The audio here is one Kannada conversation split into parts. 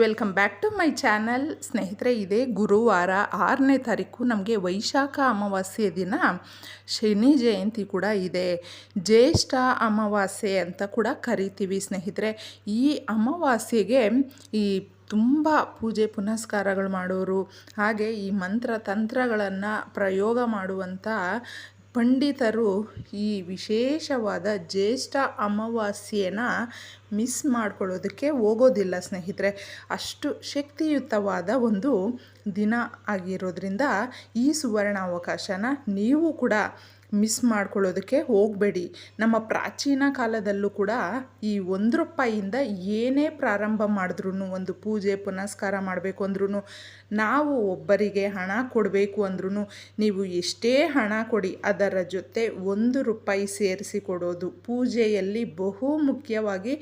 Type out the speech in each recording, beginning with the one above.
Welcome back to my channel ಸ್ನೇಹಿತರೆ, ಇದೇ ಗುರುವಾರ ಆರನೇ ತಾರೀಕು ನಮಗೆ ವೈಶಾಖ ಅಮಾವಾಸ್ಯೆ ದಿನ. ಶನಿ ಜಯಂತಿ ಕೂಡ ಇದೆ. ಜ್ಯೇಷ್ಠ ಅಮಾವಾಸ್ಯೆ ಅಂತ ಕೂಡ ಕರಿತೀವಿ ಸ್ನೇಹಿತರೆ. ಈ ಅಮಾವಾಸ್ಯೆಗೆ ಈ ತುಂಬ ಪೂಜೆ ಪುನಸ್ಕಾರಗಳು ಮಾಡೋರು, ಹಾಗೆ ಈ ಮಂತ್ರ ತಂತ್ರಗಳನ್ನು ಪ್ರಯೋಗ ಮಾಡುವಂಥ ಪಂಡಿತರು ಈ ವಿಶೇಷವಾದ ಜ್ಯೇಷ್ಠ ಅಮಾವಾಸ್ಯೆನ ಮಿಸ್ ಮಾಡ್ಕೊಳ್ಳೋದಕ್ಕೆ ಹೋಗೋದಿಲ್ಲ ಸ್ನೇಹಿತರೆ. ಅಷ್ಟು ಶಕ್ತಿಯುತವಾದ ಒಂದು ದಿನ ಆಗಿರೋದ್ರಿಂದ ಈ ಸುವರ್ಣ ಅವಕಾಶನ ನೀವು ಕೂಡ ಮಿಸ್ ಮಾಡ್ಕೊಳ್ಳೋದಕ್ಕೆ ಹೋಗಬೇಡಿ. ನಮ್ಮ ಪ್ರಾಚೀನ ಕಾಲದಲ್ಲೂ ಕೂಡ ಈ ಒಂದು ರೂಪಾಯಿಯಿಂದ ಏನೇ ಪ್ರಾರಂಭ ಮಾಡಿದ್ರೂ ಒಂದು ಪೂಜೆ ಪುನಸ್ಕಾರ ಮಾಡಬೇಕು ಅಂದ್ರೂ ನಾವು ಒಬ್ಬರಿಗೆ ಹಣ ಕೊಡಬೇಕು ಅಂದ್ರೂ ನೀವು ಎಷ್ಟೇ ಹಣ ಕೊಡಿ, ಅದರ ಜೊತೆ ಒಂದು ರೂಪಾಯಿ ಸೇರಿಸಿ ಕೊಡೋದು ಪೂಜೆಯಲ್ಲಿ ಬಹು ಮುಖ್ಯವಾಗಿ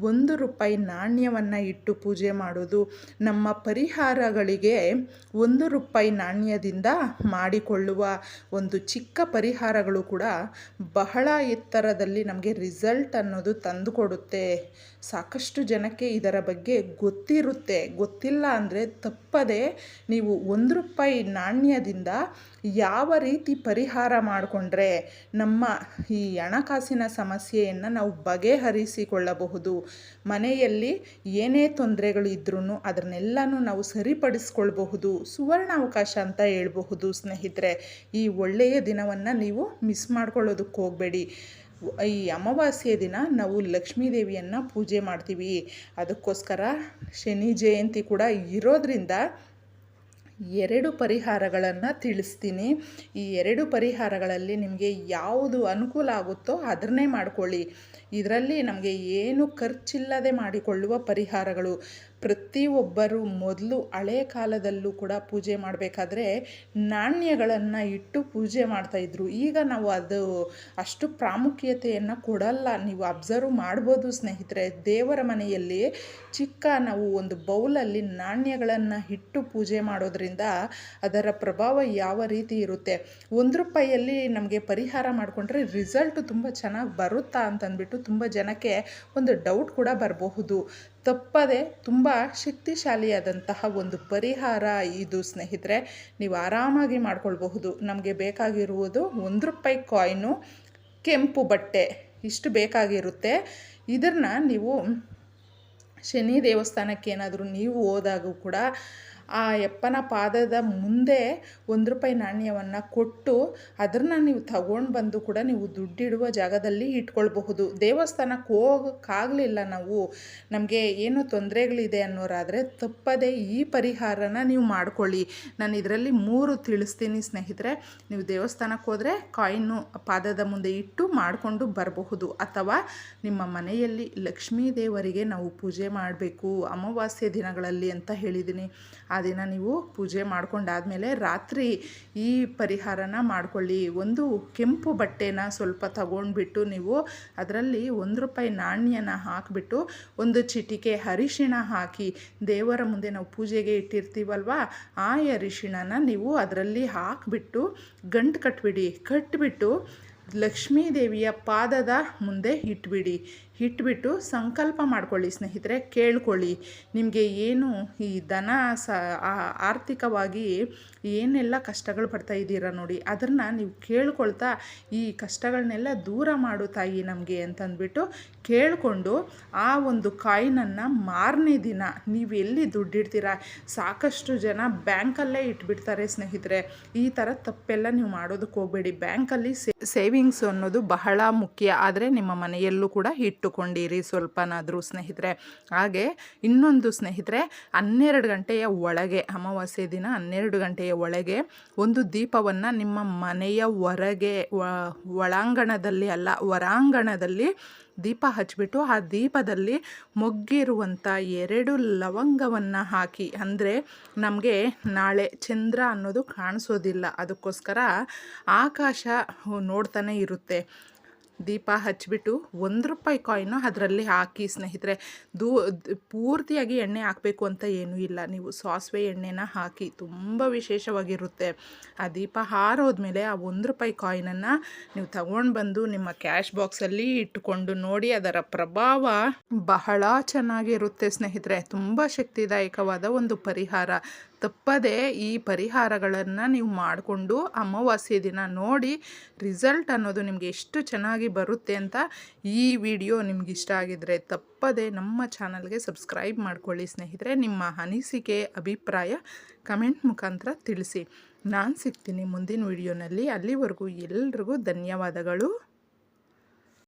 ಒಂದು ರೂಪಾಯಿ ನಾಣ್ಯವನ್ನು ಇಟ್ಟು ಪೂಜೆ ಮಾಡೋದು, ನಮ್ಮ ಪರಿಹಾರಗಳಿಗೆ ಒಂದು ರೂಪಾಯಿ ನಾಣ್ಯದಿಂದ ಮಾಡಿಕೊಳ್ಳುವ ಒಂದು ಚಿಕ್ಕ ಪರಿಹಾರಗಳು ಕೂಡ ಬಹಳ ಎತ್ತರದಲ್ಲಿ ನಮಗೆ ರಿಸಲ್ಟ್ ಅನ್ನೋದು ತಂದುಕೊಡುತ್ತೆ. ಸಾಕಷ್ಟು ಜನಕ್ಕೆ ಇದರ ಬಗ್ಗೆ ಗೊತ್ತಿರುತ್ತೆ. ಗೊತ್ತಿಲ್ಲ ಅಂದರೆ ತಪ್ಪದೆ ನೀವು ಒಂದು ರೂಪಾಯಿ ನಾಣ್ಯದಿಂದ ಯಾವ ರೀತಿ ಪರಿಹಾರ ಮಾಡಿಕೊಂಡ್ರೆ ನಮ್ಮ ಈ ಹಣಕಾಸಿನ ಸಮಸ್ಯೆಯನ್ನು ನಾವು ಬಗೆಹರಿಸಿಕೊಳ್ಳಬಹುದು. ಮನೆಯಲ್ಲಿ ಏನೇ ತೊಂದರೆಗಳು ಇದ್ರೂ ಅದನ್ನೆಲ್ಲನೂ ನಾವು ಸರಿಪಡಿಸ್ಕೊಳ್ಬಹುದು ಸುವರ್ಣ ಅವಕಾಶ ಅಂತ ಹೇಳ್ಬಹುದು ಸ್ನೇಹಿತರೆ. ಈ ಒಳ್ಳೆಯ ದಿನವನ್ನು ನೀವು ಮಿಸ್ ಮಾಡ್ಕೊಳ್ಳೋದಕ್ಕೆ ಹೋಗಬೇಡಿ. ಈ ಅಮಾವಾಸ್ಯೆ ದಿನ ನಾವು ಲಕ್ಷ್ಮೀ ದೇವಿಯನ್ನು ಪೂಜೆ ಮಾಡ್ತೀವಿ. ಅದಕ್ಕೋಸ್ಕರ ಶನಿ ಜಯಂತಿ ಕೂಡ ಇರೋದ್ರಿಂದ ಎರಡು ಪರಿಹಾರಗಳನ್ನು ತಿಳಿಸ್ತೀನಿ. ಈ ಎರಡು ಪರಿಹಾರಗಳಲ್ಲಿ ನಿಮಗೆ ಯಾವುದು ಅನುಕೂಲ ಆಗುತ್ತೋ ಅದನ್ನೇ ಮಾಡಿಕೊಳ್ಳಿ. ಇದರಲ್ಲಿ ನಮಗೆ ಏನು ಖರ್ಚಿಲ್ಲದೆ ಮಾಡಿಕೊಳ್ಳುವ ಪರಿಹಾರಗಳು. ಪ್ರತಿಯೊಬ್ಬರು ಮೊದಲು ಹಳೆ ಕಾಲದಲ್ಲೂ ಕೂಡ ಪೂಜೆ ಮಾಡಬೇಕಾದ್ರೆ ನಾಣ್ಯಗಳನ್ನು ಇಟ್ಟು ಪೂಜೆ ಮಾಡ್ತಾಯಿದ್ರು ಈಗ ನಾವು ಅದು ಅಷ್ಟು ಪ್ರಾಮುಖ್ಯತೆಯನ್ನು ಕೊಡಲ್ಲ. ನೀವು ಅಬ್ಸರ್ವ್ ಮಾಡ್ಬೋದು ಸ್ನೇಹಿತರೆ. ದೇವರ ಮನೆಯಲ್ಲಿ ಚಿಕ್ಕ ನಾವು ಒಂದು ಬೌಲಲ್ಲಿ ನಾಣ್ಯಗಳನ್ನು ಇಟ್ಟು ಪೂಜೆ ಮಾಡೋದ್ರಿಂದ ಅದರ ಪ್ರಭಾವ ಯಾವ ರೀತಿ ಇರುತ್ತೆ? ಒಂದು ರೂಪಾಯಿಯಲ್ಲಿ ನಮಗೆ ಪರಿಹಾರ ಮಾಡಿಕೊಂಡ್ರೆ ರಿಸಲ್ಟ್ ತುಂಬ ಚೆನ್ನಾಗಿ ಬರುತ್ತಾ ಅಂತಂದ್ಬಿಟ್ಟು ತುಂಬ ಜನಕ್ಕೆ ಒಂದು ಡೌಟ್ ಕೂಡ ಬರಬಹುದು. ತಪ್ಪದೆ ತುಂಬ ಶಕ್ತಿಶಾಲಿಯಾದಂತಹ ಒಂದು ಪರಿಹಾರ ಇದು ಸ್ನೇಹಿತರೆ. ನೀವು ಆರಾಮಾಗಿ ಮಾಡ್ಕೊಳ್ಬಹುದು. ನಮಗೆ ಬೇಕಾಗಿರುವುದು ಒಂದು ರೂಪಾಯಿ ಕಾಯಿನು, ಕೆಂಪು ಬಟ್ಟೆ, ಇಷ್ಟು ಬೇಕಾಗಿರುತ್ತೆ. ಇದನ್ನು ನೀವು ಶನಿ ದೇವಸ್ಥಾನಕ್ಕೆ ಏನಾದರೂ ನೀವು ಹೋದಾಗೂ ಕೂಡ ಆ ಯಪ್ಪನ ಪಾದದ ಮುಂದೆ ಒಂದು ರೂಪಾಯಿ ನಾಣ್ಯವನ್ನು ಕೊಟ್ಟು ಅದನ್ನು ನೀವು ತಗೊಂಡು ಬಂದು ಕೂಡ ನೀವು ದುಡ್ಡಿಡುವ ಜಾಗದಲ್ಲಿ ಇಟ್ಕೊಳ್ಬಹುದು. ದೇವಸ್ಥಾನಕ್ಕೆ ಹೋಗೋಕ್ಕಾಗಲಿಲ್ಲ ನಾವು. ನಮಗೆ ಏನು ತೊಂದರೆಗಳಿದೆ ಅನ್ನೋರಾದರೆ ತಪ್ಪದೇ ಈ ಪರಿಹಾರನ ನೀವು ಮಾಡ್ಕೊಳ್ಳಿ. ನಾನು ಇದರಲ್ಲಿ ಮೂರು ತಿಳಿಸ್ತೀನಿ ಸ್ನೇಹಿತರೆ. ನೀವು ದೇವಸ್ಥಾನಕ್ಕೆ ಹೋದರೆ ಕಾಯಿನ್ನು ಪಾದದ ಮುಂದೆ ಇಟ್ಟು ಮಾಡಿಕೊಂಡು ಬರಬಹುದು. ಅಥವಾ ನಿಮ್ಮ ಮನೆಯಲ್ಲಿ ಲಕ್ಷ್ಮೀ ದೇವರಿಗೆ ನಾವು ಪೂಜೆ ಮಾಡಬೇಕು. ಅಮಾವಾಸ್ಯೆ ದಿನಗಳಲ್ಲಿ ಅಂತ ಹೇಳಿದ್ದೀನಿ ದಿನ ನೀವು ಪೂಜೆ ಮಾಡ್ಕೊಂಡಾದಮೇಲೆ ರಾತ್ರಿ ಈ ಪರಿಹಾರನ ಮಾಡ್ಕೊಳ್ಳಿ. ಒಂದು ಕೆಂಪು ಬಟ್ಟೆನ ಸ್ವಲ್ಪ ತಗೊಂಡ್ಬಿಟ್ಟು ನೀವು ಅದರಲ್ಲಿ ಒಂದು ರೂಪಾಯಿ ನಾಣ್ಯನ ಹಾಕಿಬಿಟ್ಟು ಒಂದು ಚಿಟಿಕೆ ಅರಿಶಿಣ ಹಾಕಿ ದೇವರ ಮುಂದೆ ನಾವು ಪೂಜೆಗೆ ಇಟ್ಟಿರ್ತೀವಲ್ವ, ಆ ಅರಿಶಿಣನ ನೀವು ಅದರಲ್ಲಿ ಹಾಕಿಬಿಟ್ಟು ಗಂಟು ಕಟ್ಬಿಡಿ. ಕಟ್ಬಿಟ್ಟು ಲಕ್ಷ್ಮೀ ದೇವಿಯ ಪಾದದ ಮುಂದೆ ಇಟ್ಬಿಡಿ. ಇಟ್ಬಿಟ್ಟು ಸಂಕಲ್ಪ ಮಾಡ್ಕೊಳ್ಳಿ ಸ್ನೇಹಿತರೆ, ಕೇಳ್ಕೊಳ್ಳಿ. ನಿಮಗೆ ಏನು ಈ ದನ ಸ ಆರ್ಥಿಕವಾಗಿ ಏನೆಲ್ಲ ಕಷ್ಟಗಳು ಪಡ್ತಾ ಇದ್ದೀರಾ ನೋಡಿ, ಅದನ್ನು ನೀವು ಕೇಳ್ಕೊಳ್ತಾ ಈ ಕಷ್ಟಗಳನ್ನೆಲ್ಲ ದೂರ ಮಾಡು ತಾಯಿ ನಮಗೆ ಅಂತಂದ್ಬಿಟ್ಟು ಕೇಳಿಕೊಂಡು ಆ ಒಂದು ಕಾಯಿನನ್ನು ಮಾರನೇ ದಿನ ನೀವು ಎಲ್ಲಿ ದುಡ್ಡಿಡ್ತೀರಾ? ಸಾಕಷ್ಟು ಜನ ಬ್ಯಾಂಕಲ್ಲೇ ಇಟ್ಬಿಡ್ತಾರೆ ಸ್ನೇಹಿತರೆ. ಈ ಥರ ತಪ್ಪೆಲ್ಲ ನೀವು ಮಾಡೋದಕ್ಕೆ ಹೋಗಬೇಡಿ. ಬ್ಯಾಂಕಲ್ಲಿ ಸೇವಿಂಗ್ಸ್ ಅನ್ನೋದು ಬಹಳ ಮುಖ್ಯ. ಆದರೆ ನಿಮ್ಮ ಮನೆಯಲ್ಲೂ ಕೂಡ ಇಟ್ಟುಕೊಂಡಿರಿ ಸ್ವಲ್ಪನಾದರೂ ಸ್ನೇಹಿತರೆ. ಹಾಗೆ ಇನ್ನೊಂದು ಸ್ನೇಹಿತರೆ, ಹನ್ನೆರಡು ಗಂಟೆಯ ಒಳಗೆ, ಅಮಾವಾಸ್ಯೆ ದಿನ ಹನ್ನೆರಡು ಗಂಟೆಯ ಒಳಗೆ ಒಂದು ದೀಪವನ್ನು ನಿಮ್ಮ ಮನೆಯ ಹೊರಗೆ ಒಳಾಂಗಣದಲ್ಲಿ ಅಲ್ಲ, ಹೊರಾಂಗಣದಲ್ಲಿ ದೀಪ ಹಚ್ಚಿಬಿಟ್ಟು ಆ ದೀಪದಲ್ಲಿ ಮೊಗ್ಗಿರುವಂಥ ಎರಡು ಲವಂಗವನ್ನು ಹಾಕಿ, ಅಂದರೆ ನಮಗೆ ನಾಳೆ ಚಂದ್ರ ಅನ್ನೋದು ಕಾಣಿಸೋದಿಲ್ಲ. ಅದಕ್ಕೋಸ್ಕರ ಆಕಾಶ ನೋಡ್ತಾನೆ ಇರುತ್ತೆ. ದೀಪ ಹಚ್ಚಿಬಿಟ್ಟು ಒಂದು ರೂಪಾಯಿ ಕಾಯಿನು ಅದರಲ್ಲಿ ಹಾಕಿ ಸ್ನೇಹಿತರೆ, ದೂ ಪೂರ್ತಿಯಾಗಿ ಎಣ್ಣೆ ಹಾಕಬೇಕು ಅಂತ ಏನೂ ಇಲ್ಲ. ನೀವು ಸಾಸಿವೆ ಎಣ್ಣೆನ ಹಾಕಿ ತುಂಬ ವಿಶೇಷವಾಗಿರುತ್ತೆ. ಆ ದೀಪ ಹಾರೋದ್ಮೇಲೆ ಆ ಒಂದು ರೂಪಾಯಿ ಕಾಯಿನನ್ನು ನೀವು ತಗೊಂಡು ಬಂದು ನಿಮ್ಮ ಕ್ಯಾಶ್ ಬಾಕ್ಸಲ್ಲಿ ಇಟ್ಟುಕೊಂಡು ನೋಡಿ ಅದರ ಪ್ರಭಾವ ಬಹಳ ಚೆನ್ನಾಗಿರುತ್ತೆ ಸ್ನೇಹಿತರೆ. ತುಂಬ ಶಕ್ತಿದಾಯಕವಾದ ಒಂದು ಪರಿಹಾರ. ತಪ್ಪದೆ ಈ ಪರಿಹಾರಗಳನ್ನು ನೀವು ಮಾಡಿಕೊಂಡು ಅಮಾವಾಸ್ಯೆ ದಿನ ನೋಡಿ ರಿಸಲ್ಟ್ ಅನ್ನೋದು ನಿಮಗೆ ಎಷ್ಟು ಚೆನ್ನಾಗಿ ಬರುತ್ತೆ ಅಂತ ಈ ವಿಡಿಯೋ ನಿಮ್ಗೆ ಇಷ್ಟ ಆಗಿದ್ರೆ ತಪ್ಪದೆ ನಮ್ಮ ಚಾನಲ್ಗೆ ಸಬ್ಸ್ಕ್ರೈಬ್ ಮಾಡ್ಕೊಳ್ಳಿ ಸ್ನೇಹಿತರೆ. ನಿಮ್ಮ ಅನಿಸಿಕೆ, ಅಭಿಪ್ರಾಯ ಕಮೆಂಟ್ ಮುಖಾಂತರ ತಿಳಿಸಿ. ನಾನು ಸಿಗ್ತೀನಿ ಮುಂದಿನ ವಿಡಿಯೋನಲ್ಲಿ. ಅಲ್ಲಿವರೆಗೂ ಎಲ್ರಿಗೂ ಧನ್ಯವಾದಗಳು.